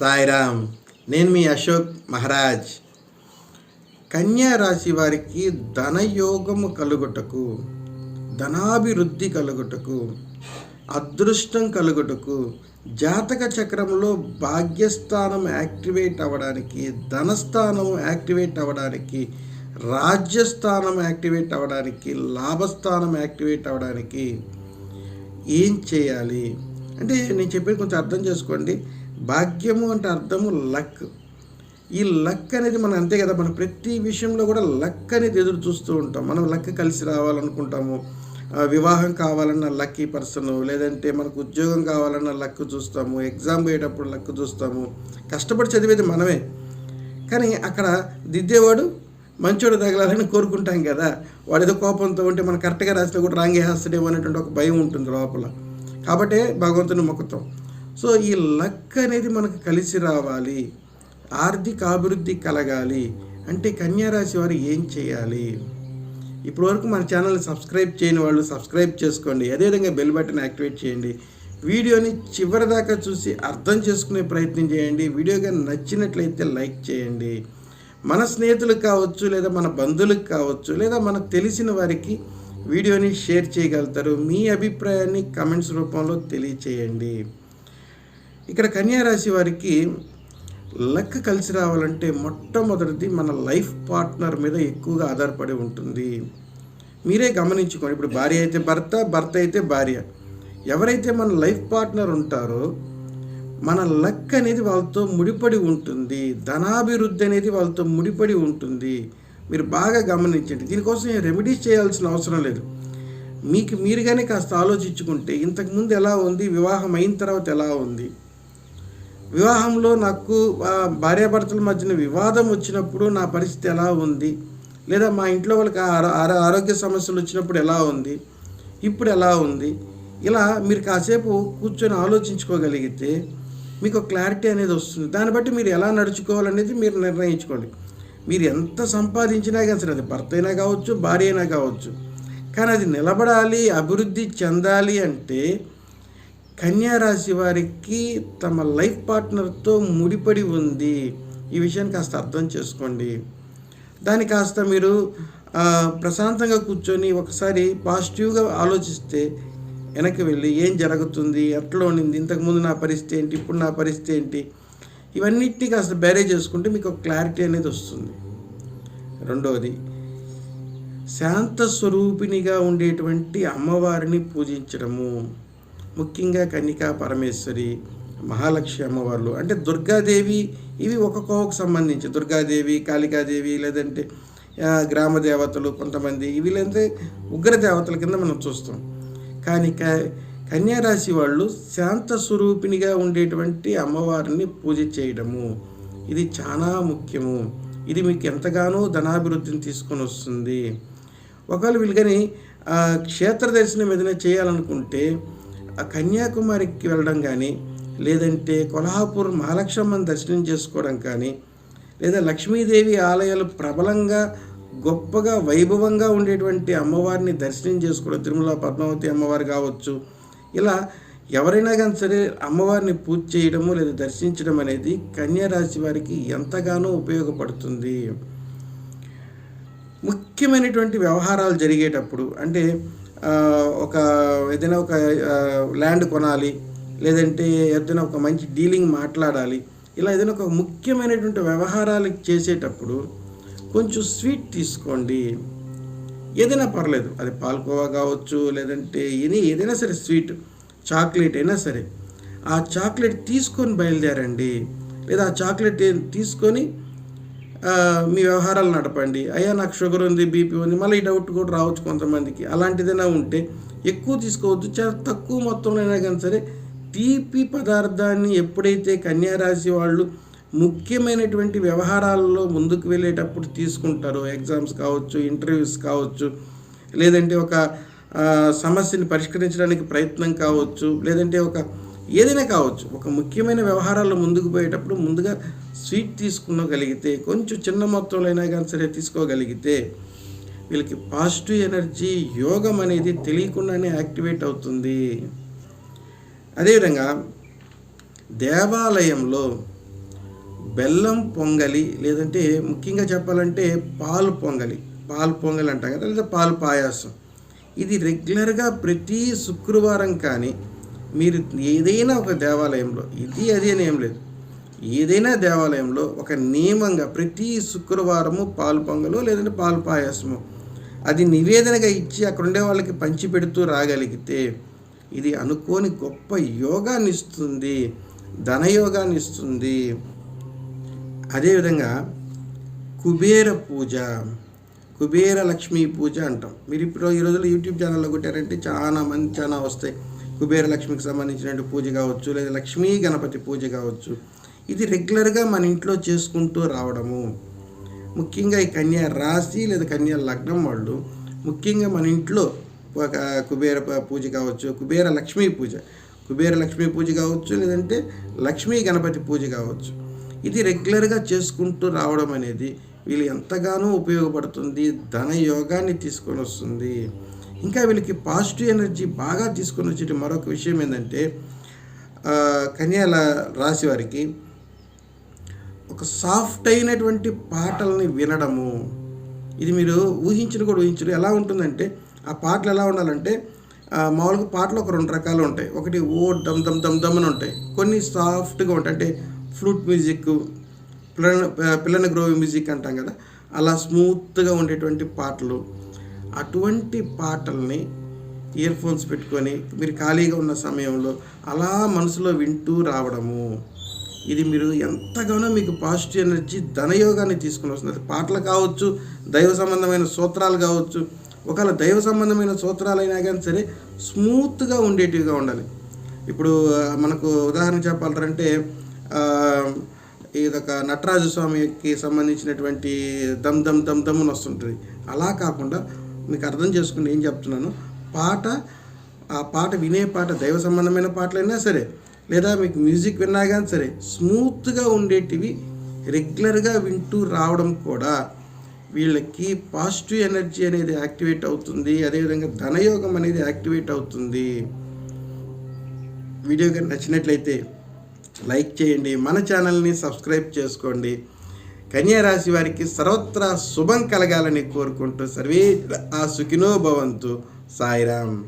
సాయిరామ్ నేను మీ అశోక్ మహారాజ్. కన్యా రాశి వారికి ధనయోగము కలుగుటకు ధనాభివృద్ధి కలుగుటకు అదృష్టం కలుగుటకు జాతక చక్రంలో భాగ్యస్థానం యాక్టివేట్ అవ్వడానికి ధనస్థానం యాక్టివేట్ అవ్వడానికి రాజ్యస్థానం యాక్టివేట్ అవ్వడానికి లాభస్థానం యాక్టివేట్ అవ్వడానికి ఏం చేయాలి? అంటే నేను చెప్పేది కొంచెం అర్థం చేసుకోండి. భాగ్యము అంటే అర్థము లక్. ఈ లక్ అనేది మనం అంతే కదా మనం ప్రతి విషయంలో కూడా లక్ అనేది ఎదురు చూస్తూ ఉంటాం. మనం లక్ కలిసి రావాలనుకుంటాము. వివాహం కావాలన్న లక్కీ పర్సన్ లేదంటే మనకు ఉద్యోగం కావాలన్న లక్ చూస్తాము. ఎగ్జామ్ పోయేటప్పుడు లక్ చూస్తాము. కష్టపడి చదివేది మనమే. కానీ అక్కడ దిద్దేవాడు మంచోడు తగలాలని కోరుకుంటాం కదా. వాడు ఏదో కోపంతో ఉంటే మనం కరెక్ట్గా రాసినా కూడా రాంగే వేస్తాడేమో అనేటువంటి ఒక భయం ఉంటుంది లోపల. కాబట్టే భగవంతుని మొక్కుతాం. సో ఈ లక్ అనేది మనకు కలిసి రావాలి. ఆర్థిక అభివృద్ధి కలగాలి. అంటే కన్యారాశి వారు ఏం చేయాలి? ఇప్పటివరకు మన ఛానల్ని సబ్స్క్రైబ్ చేయని వాళ్ళు సబ్స్క్రైబ్ చేసుకోండి. అదేవిధంగా బెల్ బటన్ యాక్టివేట్ చేయండి. వీడియోని చివరి దాకా చూసి అర్థం చేసుకునే ప్రయత్నం చేయండి. వీడియో కానీ నచ్చినట్లయితే లైక్ చేయండి. మన స్నేహితులకు కావచ్చు లేదా మన బంధువులకు కావచ్చు లేదా మనకు తెలిసిన వారికి వీడియోని షేర్ చేయగలుగుతారు. మీ అభిప్రాయాన్ని కమెంట్స్ రూపంలో తెలియచేయండి. ఇక్కడ కన్యారాశి వారికి లక్ కలిసి రావాలంటే మొట్టమొదటిది మన లైఫ్ పార్ట్నర్ మీద ఎక్కువగా ఆధారపడి ఉంటుంది. మీరే గమనించుకోండి. ఇప్పుడు భార్య అయితే భర్త భర్త అయితే భార్య. ఎవరైతే మన లైఫ్ పార్ట్నర్ ఉంటారో మన లక్ అనేది వాళ్ళతో ముడిపడి ఉంటుంది. ధనాభివృద్ధి అనేది వాళ్ళతో ముడిపడి ఉంటుంది. మీరు బాగా గమనించండి. దీనికోసం రెమెడీస్ చేయాల్సిన అవసరం లేదు. మీకు మీరుగానే కాస్త ఆలోచించుకుంటే ఇంతకుముందు ఎలా ఉంది? వివాహం అయిన తర్వాత ఎలా ఉంది? వివాహంలో నాకు భార్యాభర్తల మధ్యన వివాదం వచ్చినప్పుడు నా పరిస్థితి ఎలా ఉంది? లేదా మా ఇంట్లో వాళ్ళకి ఆరో- ఆరోగ్య సమస్యలు వచ్చినప్పుడు ఎలా ఉంది? ఇప్పుడు ఎలా ఉంది? ఇలా మీరు కాసేపు కూర్చొని ఆలోచించుకోగలిగితే మీకు ఒక క్లారిటీ అనేది వస్తుంది. దాన్ని బట్టి మీరు ఎలా నడుచుకోవాలనేది మీరు నిర్ణయించుకోండి. మీరు ఎంత సంపాదించినా కానీ సరే అది భర్త అయినా కావచ్చు భార్య అయినా కావచ్చు కానీ అది నిలబడాలి అభివృద్ధి చెందాలి అంటే కన్యా రాశి వారికి తమ లైఫ్ పార్ట్నర్తో ముడిపడి ఉంది. ఈ విషయాన్ని కాస్త అర్థం చేసుకోండి. దాన్ని కాస్త మీరు ప్రశాంతంగా కూర్చొని ఒకసారి పాజిటివ్గా ఆలోచిస్తే వెనక్కి వెళ్ళి ఏం జరుగుతుంది ఎట్లా ఉండింది ఇంతకుముందు నా పరిస్థితి ఏంటి ఇప్పుడు నా పరిస్థితి ఏంటి? ఇవన్నిటిని కాస్త బ్యారేజ్ చేసుకుంటే మీకు ఒక క్లారిటీ అనేది వస్తుంది. రెండవది శాంత స్వరూపిణిగా ఉండేటువంటి అమ్మవారిని పూజించడము. ముఖ్యంగా కన్నికా పరమేశ్వరి మహాలక్ష్మి అమ్మవార్లు అంటే దుర్గాదేవి ఇవి ఒక కోవకు సంబంధించి దుర్గాదేవి కాళికాదేవి లేదంటే గ్రామ దేవతలు కొంతమంది ఇవి లేదంటే ఉగ్ర దేవతల కింద మనం చూస్తాం. కానీ క కన్యారాశి వాళ్ళు శాంత స్వరూపిణిగా ఉండేటువంటి అమ్మవారిని పూజ చేయడము. ఇది చాలా ముఖ్యము. ఇది మీకు ఎంతగానో ధనాభివృద్ధిని తీసుకొని వస్తుంది. ఒకవేళ వీళ్ళని ఆ, క్షేత్ర దర్శనం ఏదైనా చేయాలనుకుంటే ఆ కన్యాకుమారికి వెళ్ళడం కానీ లేదంటే కొల్హాపూర్ మహాలక్ష్మమ్మని దర్శనం చేసుకోవడం కానీ లేదా లక్ష్మీదేవి ఆలయాలు ప్రబలంగా గొప్పగా వైభవంగా ఉండేటువంటి అమ్మవారిని దర్శనం చేసుకోవడం తిరుమల పద్మావతి అమ్మవారు కావచ్చు ఇలా ఎవరైనా కానీ సరే అమ్మవారిని పూజ చేయడము లేదా దర్శించడం అనేది కన్యా రాశి వారికి ఎంతగానో ఉపయోగపడుతుంది. ముఖ్యమైనటువంటి వ్యవహారాలు జరిగేటప్పుడు అంటే ఒక ఏదైనా ఒక ల్యాండ్ కొనాలి లేదంటే ఏదైనా ఒక మంచి డీలింగ్ మాట్లాడాలి ఇలా ఏదైనా ఒక ముఖ్యమైనటువంటి వ్యవహారాలు చేసేటప్పుడు కొంచెం స్వీట్ తీసుకోండి. ఏదైనా పర్లేదు. అది పాల్కోవా కావచ్చు లేదంటే ఎనీ ఏదైనా సరే స్వీట్ చాక్లెట్ అయినా సరే. ఆ చాక్లెట్ తీసుకొని బయలుదేరండి. లేదా ఆ చాక్లెట్ తీసుకొని మీ వ్యవహారాలు నడపండి. అయ్యా నాకు షుగర్ ఉంది బీపీ ఉంది మళ్ళీ ఈ డౌట్ కూడా రావచ్చు కొంతమందికి. అలాంటిదైనా ఉంటే ఎక్కువ తీసుకోవద్దు. చాలా తక్కువ మొత్తంలో అయినా కానీ సరే తీపి పదార్థాన్ని ఎప్పుడైతే కన్యారాశి వాళ్ళు ముఖ్యమైనటువంటి వ్యవహారాలలో ముందుకు వెళ్ళేటప్పుడు తీసుకుంటారు. ఎగ్జామ్స్ కావచ్చు ఇంటర్వ్యూస్ కావచ్చు లేదంటే ఒక సమస్యని పరిష్కరించడానికి ప్రయత్నం కావచ్చు లేదంటే ఒక ఏదైనా కావచ్చు. ఒక ముఖ్యమైన వ్యవహారాల్లో ముందుకు పోయేటప్పుడు ముందుగా స్వీట్ తీసుకునగలిగితే కొంచెం చిన్న మొత్తంలో అయినా కానీ సరే తీసుకోగలిగితే వీళ్ళకి పాజిటివ్ ఎనర్జీ యోగం అనేది తెలియకుండానే యాక్టివేట్ అవుతుంది. అదేవిధంగా దేవాలయంలో బెల్లం పొంగలి లేదంటే ముఖ్యంగా చెప్పాలంటే పాలు పొంగలి పాలు పొంగలి అంటాం కదా లేదా పాలు పాయాసం. ఇది రెగ్యులర్గా ప్రతి శుక్రవారం కానీ మీరు ఏదైనా ఒక దేవాలయంలో ఇది అది అని ఏం లేదు. ఏదైనా దేవాలయంలో ఒక నియమంగా ప్రతి శుక్రవారము పాలు పొంగలు లేదంటే పాలు పాయాసము అది నివేదనగా ఇచ్చి అక్కడ ఉండే వాళ్ళకి పంచి పెడుతూ రాగలిగితే ఇది అనుకోని గొప్ప యోగాన్ని ఇస్తుంది ధనయోగాన్ని ఇస్తుంది అదేవిధంగా కుబేర పూజ కుబేర లక్ష్మీ పూజ అంటాం. మీరు ఇప్పుడు ఈ రోజుల్లో యూట్యూబ్ ఛానల్లో కొట్టారంటే చాలా మంది చాలా వస్తాయి. కుబేర లక్ష్మికి సంబంధించిన పూజ కావచ్చు లేదా లక్ష్మీ గణపతి పూజ కావచ్చు. ఇది రెగ్యులర్గా మన ఇంట్లో చేసుకుంటూ రావడము. ముఖ్యంగా ఈ కన్యా రాశి లేదా కన్యా లగ్నం వాళ్ళు ముఖ్యంగా మన ఇంట్లో ఒక కుబేర పూజ కావచ్చు కుబేర లక్ష్మీ పూజ. కుబేర లక్ష్మీ పూజ కావచ్చు లేదంటే లక్ష్మీ గణపతి పూజ కావచ్చు. ఇది రెగ్యులర్గా చేసుకుంటూ రావడం అనేది వీళ్ళు ఎంతగానో ఉపయోగపడుతుంది ధన యోగాన్ని తీసుకొని వస్తుంది. ఇంకా వీళ్ళకి పాజిటివ్ ఎనర్జీ బాగా తీసుకొని వచ్చే మరొక విషయం ఏంటంటే కన్యాల రాశి వారికి ఒక సాఫ్ట్ అయినటువంటి పాటల్ని వినడము. ఇది మీరు ఊహించిన కూడా ఊహించరు ఎలా ఉంటుందంటే ఆ పాటలు ఎలా ఉండాలంటే మామూలుగా పాటలు ఒక రెండు రకాలు ఉంటాయి. ఒకటి ఓ దమ్ దమ్ దమ్ దమ్ అని ఉంటాయి. కొన్ని సాఫ్ట్గా ఉంటాయి. అంటే ఫ్లూట్ మ్యూజిక్ పిల్లన పిల్లన గ్రోవి మ్యూజిక్ అంటాం కదా అలా స్మూత్గా ఉండేటువంటి పాటలు. అటువంటి పాటల్ని ఇయర్ ఫోన్స్ పెట్టుకొని మీరు ఖాళీగా ఉన్న సమయంలో అలా మనసులో వింటూ రావడము. ఇది మీరు ఎంతగానో మీకు పాజిటివ్ ఎనర్జీ ధనయోగాన్ని తీసుకుని వస్తుంది. పాటలు కావచ్చు దైవ సంబంధమైన సూత్రాలు కావచ్చు ఒకవేళ దైవ సంబంధమైన సూత్రాలు అయినా కానీ సరే స్మూత్గా ఉండేటివిగా ఉండాలి. ఇప్పుడు మనకు ఉదాహరణ చెప్పాలంటే అంటే ఇదొక నటరాజు స్వామికి సంబంధించినటువంటి దమ్ దమ్ దమ్ దమ్ అని వస్తుంటుంది. అలా కాకుండా మీకు అర్థం చేసుకుని ఏం చెప్తున్నాను? పాట ఆ పాట వినే పాట దైవ సంబంధమైన పాటలైనా సరే లేదా మీకు మ్యూజిక్ విన్నా కానీ సరే స్మూత్గా ఉండేటివి రెగ్యులర్గా వింటూ రావడం కూడా వీళ్ళకి పాజిటివ్ ఎనర్జీ అనేది యాక్టివేట్ అవుతుంది. అదేవిధంగా ధనయోగం అనేది యాక్టివేట్ అవుతుంది. వీడియో కానీ నచ్చినట్లయితే లైక్ చేయండి మన ఛానల్ని సబ్స్క్రైబ్ చేసుకోండి. కన్యా రాశి వారికి సర్వత్రా శుభం కలగాలని కోరుకుంటూ సర్వే ఆ సుఖినో భవంతు. సాయిరామ్.